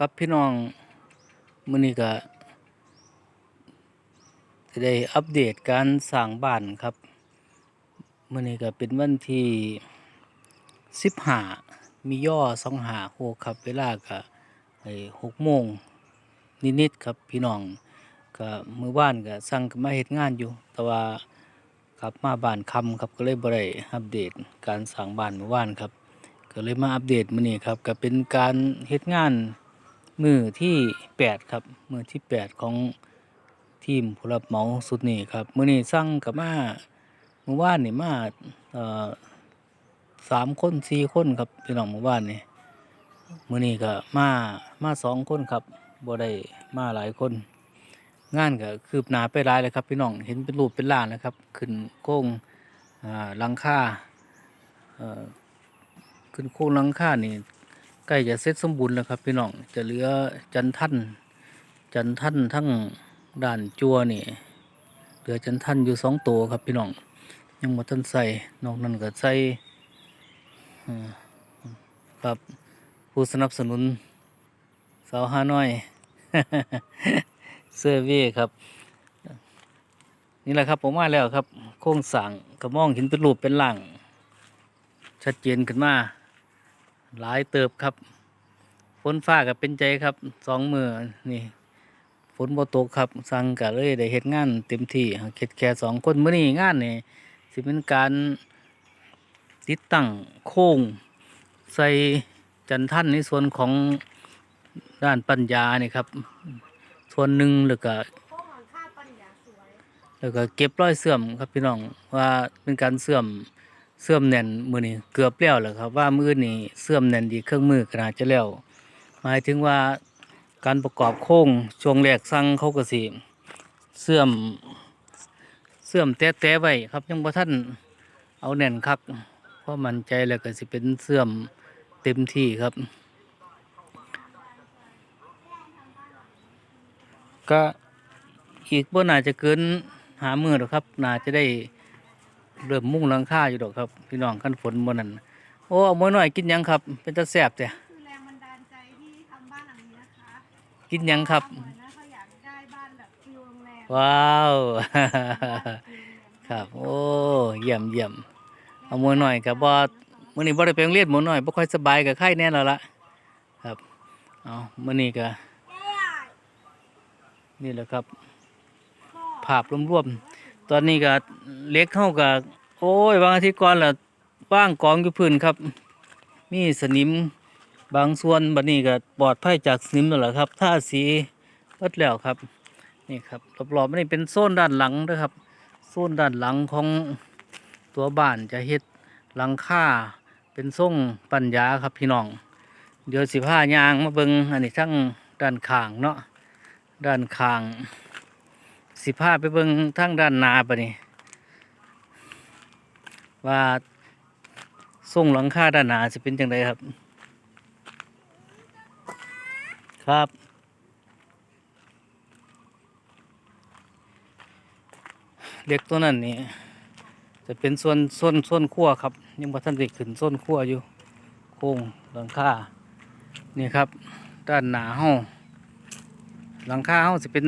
ครับพี่น้องมื้อนี้ก็จะได้อัปเดตการสร้างบ้านครับมื้อนี้ก็เป็นวันที่15มีย่อ25ครับ เวลาก็ไอ้6โมงนิดๆครับพี่น้องก็มื้อวานก็สั่งมาเฮ็ดงานอยู่ แต่ว่ากลับมาบ้านคำครับก็เลยบ่ได้อัปเดตการสร้างบ้านเมื่อวานครับ ก็เลยมาอัปเดตมื้อนี้ครับก็เป็นการเฮ็ดงาน มือที่แปดครับ มือที่แปดของทีมผู้รับเหมาสุดนี้ครับ มือนี้สั่งกับมาเมื่อวานนี่มาสามคนสี่คนครับพี่น้องเมื่อวานนี่มือนี้ก็มามาสองคนครับบ่ได้มาหลายคน งานก็คืบหน้าไปหลายเลยครับพี่น้องเห็นเป็นรูปเป็นร่างแล้วครับ ขึ้นโค้งหลังคาเอ่อขึ้นโค้งหลังคานี่ ใกล้จะเสร็จสมบูรณ์แล้วครับพี่น้องจะเหลือจันทันจันทันทั้งด่านจัวนี่เหลือจันทันอยู่สองตัวครับพี่น้องยังบ่ทันใส่นอกนั้นก็ใส่ครับผู้สนับสนุนสาวฮาน้อยเซอร์เวีครับ นี่แหละครับผมมาแล้วครับ โครงสร้างกระมองห็นเป็นรูปเป็นร่างชัดเจนขึ้นมา หลายเติบครับฝนฟ้ากับเป็นใจครับสองมือนี่ฝนบ่ตกครับสั่งกะเลยได้เฮ็ดงานเต็มที่เฮ็ดแค่สองคนมื้อนี้งานนี่สิเป็นการติดตั้งโค้งใส่จันทันในส่วนของด้านปัญญานี่ครับ ส่วนหนึ่งแล้วก็โค้งหลังคาปัญญาสวยแล้วก็เก็บรอยเสื่อมครับพี่น้องว่าเป็นการเสื่อม เสื่อมแน่นมือนี้เกือบแล้วแหละครับ ว่ามือนี้เสื่อมแน่นดีเครื่องมือขนาดจะแล้วหมายถึงว่าการประกอบโค้งช่วงแรกสั่งเขาก็สิเสื่อมเสื่อมแต้ๆไว้ครับยังบ่ท่านเอาแน่นคักเพราะมันใจแล้วก็สิเป็นเสื่อมเต็มที่ครับ ก็อีกบ่น่าจะเกินหามือหรอกครับน่าจะได้ เริ่มมุ่งหลังคาอยู่ดอกครับ พี่น้องขั้นฝนบนนั้นโอ้เอาหม้อหน่อยกินหยังครับ เป็นตาแซ่บแต่คือแรงบันดาลใจที่ทำบ้านหลังนี้นะคะกินหยังครับ เหมือนนะเขาอยากได้บ้านแบบฟิวโรงแรมว้าว ครับ โอ้เยี่ยมเยี่ยมเอาหม้อหน่อยกับบ่มื้อนี้บ่ได้ไปโรงเรียนหม้อหน่อยบ่ค่อยสบายกับไข้แน่แล้วล่ะครับเอามื้อนี้ก็นี่แหละครับ ภาพรวมๆ ตอนนี้ก็เล็กเข้ากับโอ้ยบางอาทิตย์ก่อนละว่างกองอยู่พื้นครับ มีสนิมบางส่วนบัดนี้ก็ปลอดภัยจากสนิมแล้วล่ะครับท่าสีเบิดแล้วครับ นี่ครับรอบๆนี่เป็นโซนด้านหลังเด้วยครับโซนด้านหลังของตัวบ้านจะเฮ็ดหลังคาเป็นทรงปัญญาครับพี่น้อง เดี๋ยวสิผ้ายางมาเบิงอันนี้ทั้งด้านข้างเนาะด้านข้าง สิพาไปเบิ่งทางด้านนาปะนี่ว่าทรงหลังคาด้านหนาจะเป็นจังไดครับ ครับ เด็กตัวนั้นนี่จะเป็นส่วนส่วนส่วนขั้วครับ ยังบ่ทันได้ขึ้นส่วนขั้วอยู่ โค้งหลังคานี่ครับ ด้านหนาเฮาหลังคาเฮาสิเป็น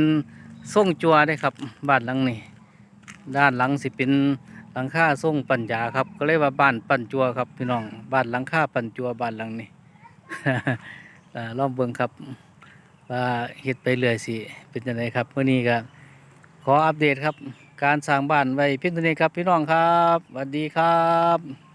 ส่งจัวได้ครับบ้านหลังนี้ด้านหลังสิเป็นหลังคาส่งปัญญาครับ ก็เลยว่าบ้านปัญจัวครับพี่น้องบ้านหลังคาปัญจัวบ้านหลังนี้เอ่อลองเบิ่งครับว่าเฮ็ดไปเรื่อยสิเป็นยังไงครับเมื่อนี้ก็ขออัปเดตครับ การสร้างบ้านไว้เพียงเท่านี้ครับพี่น้องครับสวัสดีครับ